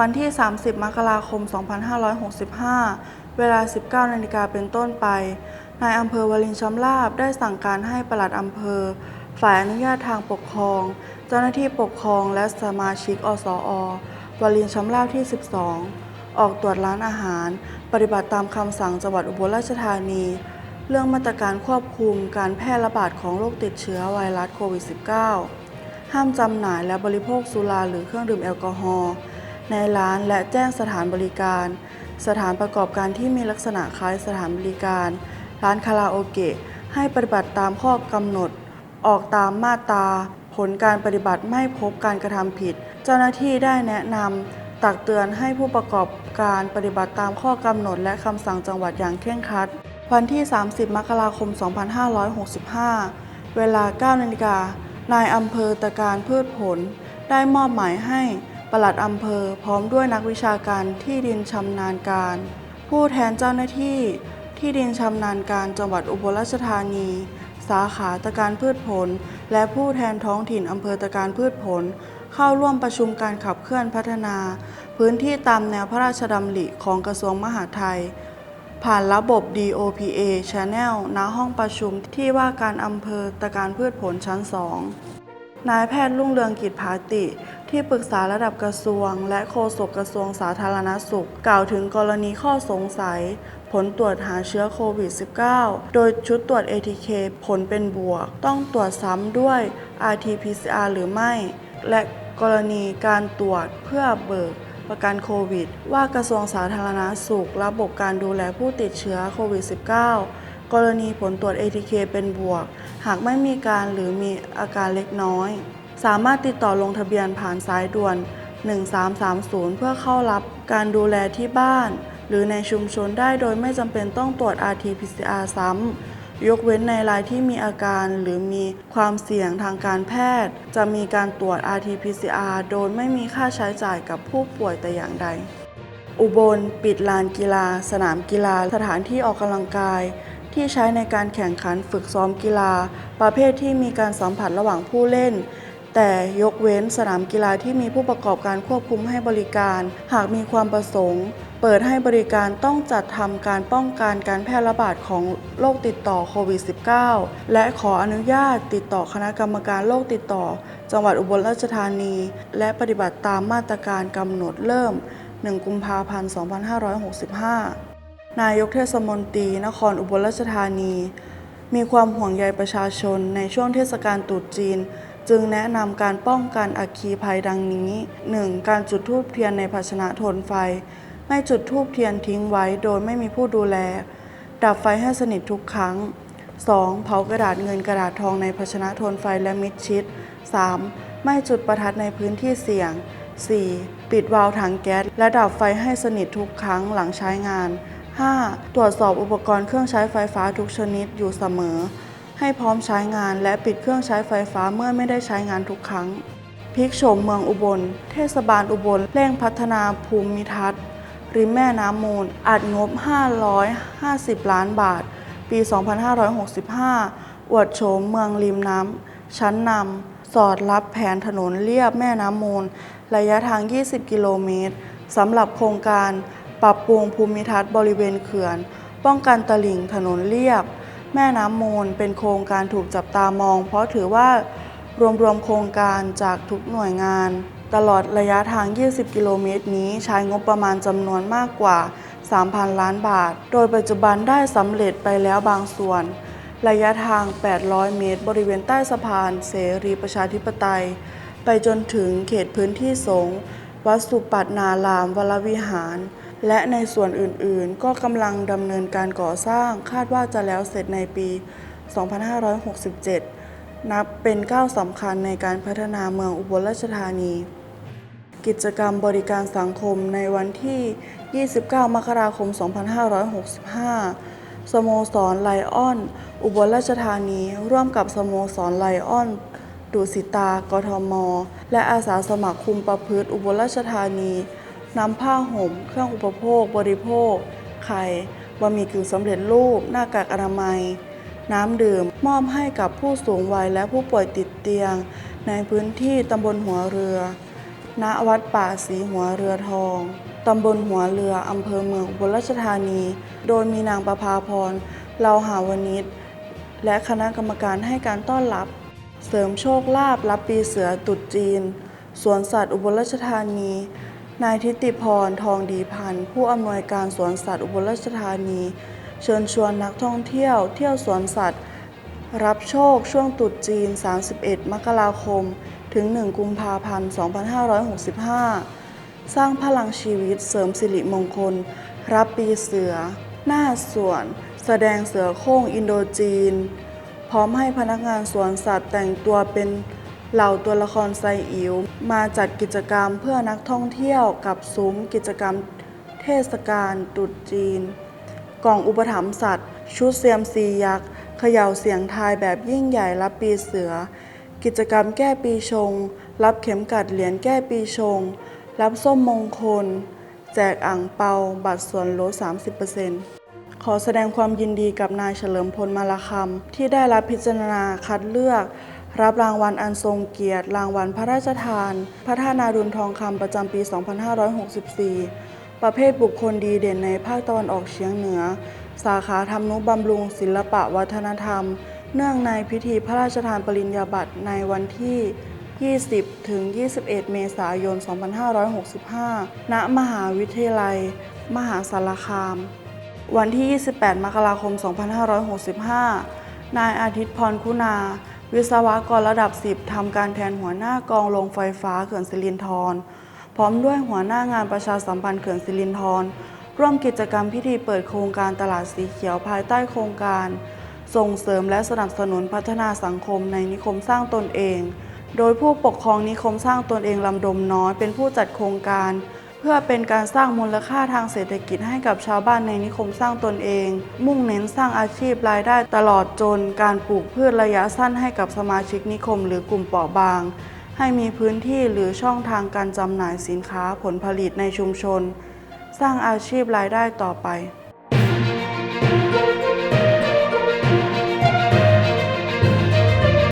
วันที่ 30 มกราคม 2565 เวลา 19 นาฬิกาเป็นต้นไป นายอำเภอวลินชำราบได้สั่งการให้ปลัดอำเภอ ฝ่ายอนุญาตทางปกครอง เจ้าหน้าที่ปกครองและสมาชิกอสอวลินชำราบที่ 12 ออกตรวจร้านอาหาร ปฏิบัติตามคำสั่งจังหวัดอุบลราชธานี เรื่องมาตรการควบคุมการแพร่ระบาดของโรคติดเชื้อไวรัสโควิด -19 ห้ามจำหน่ายและบริโภคสุราหรือเครื่องดื่มแอลกอฮอล์ ในร้านและแจ้งสถานบริการ สถานประกอบการที่มีลักษณะคล้ายสถานบริการ ร้านคาราโอเกะให้ปฏิบัติตามข้อกำหนด ออกตามมาตรา ผลการปฏิบัติไม่พบการกระทำผิด เจ้าหน้าที่ได้แนะนำตักเตือนให้ผู้ประกอบการปฏิบัติตามข้อกำหนด และคำสั่งจังหวัดอย่างเคร่งครัด วันที่ 30 มกราคม 2565 เวลา9นาฬิกานายอำเภอตะการพืชผล ได้มอบหมายให้ ปลัดอำเภอพร้อมด้วยนักวิชาการที่ดินชำนาญการ ผู้แทนเจ้าหน้าที่ที่ดินชำนาญการจังหวัดอุบลราชธานี สาขาตะการพืชผล และผู้แทนท้องถิ่นอำเภอตะการพืชผล เข้าร่วมประชุมการขับเคลื่อนพัฒนา พื้นที่ตามแนวพระราชดำริของกระทรวงมหาดไทย ผ่านระบบ DOPA Channel ณห้องประชุมที่ว่าการอำเภอตะการพืชผลชั้น 2นายแพทย์รุ่งเรืองกิจภาติ ที่ปรึกษาระดับกระทรวง และโฆษกกระทรวงสาธารณสุข กล่าวถึงกรณีข้อสงสัย ผลตรวจหาเชื้อโควิด -19 โดยชุดตรวจ ATK ผลเป็นบวก ต้องตรวจซ้ำด้วย RT-PCR หรือไม่ และกรณีการตรวจเพื่อเบิกประกันโควิด ว่ากระทรวงสาธารณาสุข ระบบการดูแลผู้ติดเชื้อโควิด -19 กรณีผลตรวจ ATK เป็นบวก หากไม่มีการหรือมีอาการเล็กน้อย สามารถติดต่อลงทะเบียนผ่านสายด่วน 1330 เพื่อเข้ารับการดูแลที่บ้าน หรือในชุมชนได้โดยไม่จำเป็นต้องตรวจ RT-PCR ซ้ำ ยกเว้นในรายที่มีอาการหรือมีความเสี่ยงทางการแพทย์ จะมีการตรวจ RT-PCR โดยไม่มีค่าใช้จ่ายกับผู้ป่วยแต่อย่างใด อุบล ปิดลานกีฬา สนามกีฬา สถานที่ออกกำลังกายที่ใช้ในการแข่งขันฝึกซ้อมกีฬา ประเภทที่มีการสัมผัสระหว่างผู้เล่น แต่ยกเว้นสนามกีฬาที่มีผู้ประกอบการควบคุมให้บริการ หากมีความประสงค์ เปิดให้บริการต้องจัดทำการป้องกันการแพร่ระบาดของโรคติดต่อโควิด -19 และขออนุญาตติดต่อคณะกรรมการโรคติดต่อ จังหวัดอุบลราชธานี และปฏิบัติตามมาตรการกำหนดเริ่ม 1 กุมภาพันธ์ 2565 นายกเทศมนตรีนครอุบลราชธานี มีความห่วงใยประชาชนในช่วงเทศกาลตรุษจีน จึงแนะนำการป้องกันอัคคีภัยดังนี้ 1. การจุดธูปเทียนในภาชนะทนไฟ ไม่จุดธูปเทียนทิ้งไว้โดยไม่มีผู้ดูแล ดับไฟให้สนิททุกครั้ง 2. เผากระดาษเงินกระดาษทองในภาชนะทนไฟและมิดชิด 3. ไม่จุดประทัดในพื้นที่เสี่ยง 4. ปิดวาล์วถังแก๊สและดับไฟให้สนิททุกครั้งหลังใช้งาน 5. ตรวจสอบอุปกรณ์เครื่องใช้ไฟฟ้าทุกชนิดอยู่เสมอ ให้พร้อมใช้งานและปิดเครื่องใช้ไฟฟ้าเมื่อไม่ได้ใช้งานทุกครั้งพลิกโฉมเมืองอุบล เทศบาลอุบลเร่งพัฒนาภูมิทัศน์ ริมแม่น้ำมูล อัดงบ 550 ล้านบาท ปี 2565 อวดโฉมเมืองริมน้ำ ชั้นนำ สอดรับแผนถนนเลียบแม่น้ำมูล ระยะทาง 20 กิโลเมตร สำหรับโครงการปรับปรุงภูมิทัศน์บริเวณเขื่อน ป้องกันตลิ่งถนนเลียบ แม่น้ำมูลเป็นโครงการถูกจับตามอง เพราะถือว่ารวมรวมโครงการจากทุกหน่วยงาน ตลอดระยะทาง 20 กิโลเมตรนี้ใช้งบประมาณจำนวนมากกว่า 3,000 ล้านบาท โดยปัจจุบันได้สำเร็จไปแล้วบางส่วน ระยะทาง 800 เมตร บริเวณใต้สะพาน เสรีประชาธิปไตย ไปจนถึงเขตพื้นที่สงฆ์วัดสุปัตนารามวรวิหาร และในส่วนอื่นๆ ก็กำลังดำเนินการก่อสร้าง คาดว่าจะแล้วเสร็จในปี 2567 นับเป็นก้าวสำคัญในการพัฒนาเมืองอุบลราชธานี กิจกรรมบริการสังคมในวันที่ 29 มกราคม 2565 สโมสรไลออน อุบลราชธานี ร่วมกับสโมสรไลออนดุสิตา กทม และอาสาสมัครคุมประพฤติอุบลราชธานี นำผ้าห่ม เครื่องอุปโภค บริโภค ไข่บะหมี่กึ่งสำเร็จรูป หน้ากากอนามัย น้ำดื่ม มอบให้กับผู้สูงวัยและผู้ป่วยติดเตียง ในพื้นที่ตำบลหัวเรือ ณ วัดป่าศรีหัวเรือทองตำบลหัวเรืออำเภอเมืองอุบลราชธานี โดยมีนางประภาพรเลาหาวนิชและคณะกรรมการให้การต้อนรับ เสริมโชคลาภรับปีเสือตรุษจีน สวนสัตว์อุบลราชธานี นายทิติพร ทองดีพันธ์ ผู้อำนวยการสวนสัตว์อุบลราชธานี เชิญชวนนักท่องเที่ยว เที่ยวสวนสัตว์ รับโชคช่วงตรุษจีน 31 มกราคม ถึง 1 กุมภาพันธ์ 2565 สร้างพลังชีวิตเสริมสิริมงคล รับปีเสือ หน้าสวน แสดงเสือโคร่งอินโดจีน พร้อมให้พนักงานสวนสัตว์แต่งตัวเป็น เหล่าตัวละครไซอิ๋วมาจัดกิจกรรมเพื่อนักท่องเที่ยวกับซุ้มกิจกรรมเทศกาลตรุษจีน กล่องอุปถัมภ์สัตว์ ชุดเซียมซียักษ์เขย่าเสียงทายแบบยิ่งใหญ่รับปีเสือ กิจกรรมแก้ปีชง รับเข็มกัดเหรียญแก้ปีชง รับส้มมงคล แจกอ่างเปาบัตรส่วนลด 30%ขอแสดงความยินดีกับนายเฉลิมพลมาลาคำที่ได้รับพิจารณาคัดเลือก รับรางวัลอันทรงเกียรติ รางวัลพระราชทาน พระธานาดุลทองคำประจำปี 2564 ประเภทบุคคลดีเด่นในภาคตะวันออกเฉียงเหนือ สาขาทำนุบำรุงศิลปะวัฒนธรรม เนื่องในพิธีพระราชทานปริญญาบัตรในวันที่ 20 ถึง 21 เมษายน 2565 ณ มหาวิทยาลัย มหาสารคาม วันที่ 28 มกราคม 2565 นายอาทิตย์พรคุณา วิศวกรระดับ 10 ทำการแทนหัวหน้ากองโรงไฟฟ้าเขื่อนสิรินธรพร้อมด้วยหัวหน้างานประชาสัมพันธ์เขื่อนสิรินธรร่วมกิจกรรมพิธีเปิดโครงการตลาดสีเขียวภายใต้โครงการ ส่งเสริมและสนับสนุนพัฒนาสังคมในนิคมสร้างตนเอง โดยผู้ปกครองนิคมสร้างตนเองลำดมน้อยเป็นผู้จัดโครงการ เพื่อเป็นการสร้างมูลค่าทางเศรษฐกิจให้กับชาวบ้านในนิคมสร้างตนเอง มุ่งเน้นสร้างอาชีพรายได้ตลอดจนการปลูกพืชระยะสั้นให้กับสมาชิกนิคมหรือกลุ่มเปราะบาง ให้มีพื้นที่หรือช่องทางการจำหน่ายสินค้าผลผลิตในชุมชน สร้างอาชีพรายได้ต่อไป